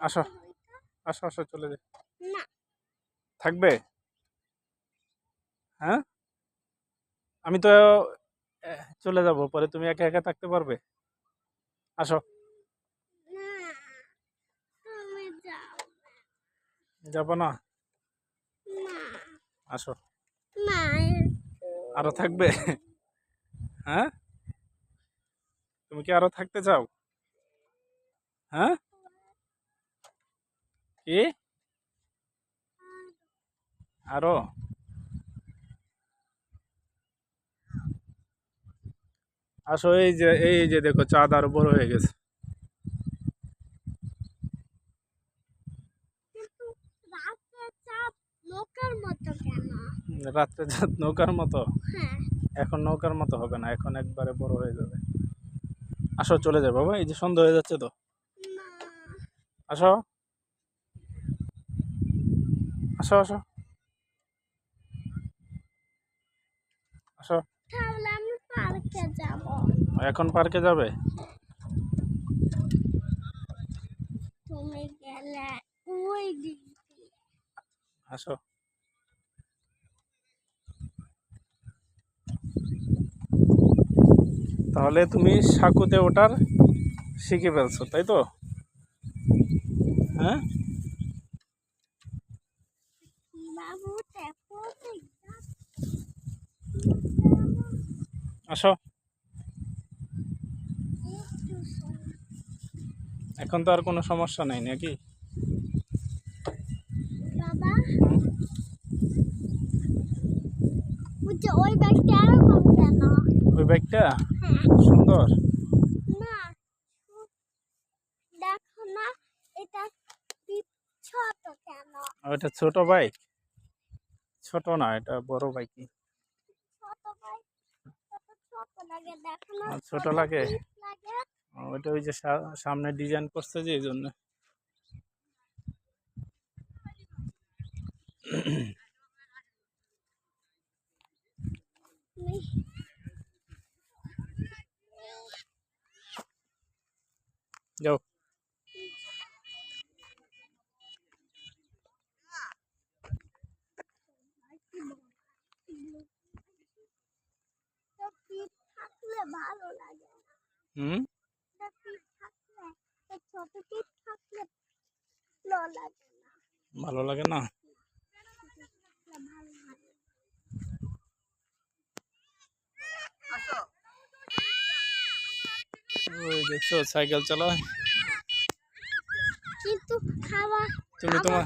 আসো আসো আসো চলে যাই। না। থাকবে? হ্যাঁ? আমি তো চলে যাব পরে তুমি একা একা থাকতে পারবে? আসো। যাব না? আসো। আরও থাকবে? হ্যাঁ? তুমি কি আরও থাকতে চাও? হ্যাঁ? কি? আরও? আসো এই যে এই যে দেখো চাঁদ আরও বড় হয়ে গেছে। রাত্রে চাঁদ নৌকার মতো হ্যাঁ। এখন নৌকার মতো হবে না এখন একবারে বড় হয়ে যাবে। আসো চলে যাবে বাবা এই যে সন্ধ্যা হয়ে যাচ্ছে তো। আসো। আসো আসো। আসো। তাহলে আমি পার্কে যাব। এখন পার্কে যাবে? আসো। তাহলে তুমি সাঁকুতে ওঠার শিখে ফেলছো তাই তো? হ্যাঁ বাবু দেখো তো এটা। আসো। এখন তো আর কোনো সমস্যা নাই নাকি? ওই ব্যাগটা হ্যাঁ। সুন্দর। ওইটা ছোট বাইক? ছোট না এটা বড় বাইকই। ছোট লাগে? আর ছোট লাগে? ওইটা ওই যে সামনে ডিজাইন করছে যে এই জন্য। যাও। ভালো লাগে। হুম? ভালো লাগে না। ওই দেখছ সাইকেল চালায় কিন্তু খাওয়া তুমি তোমার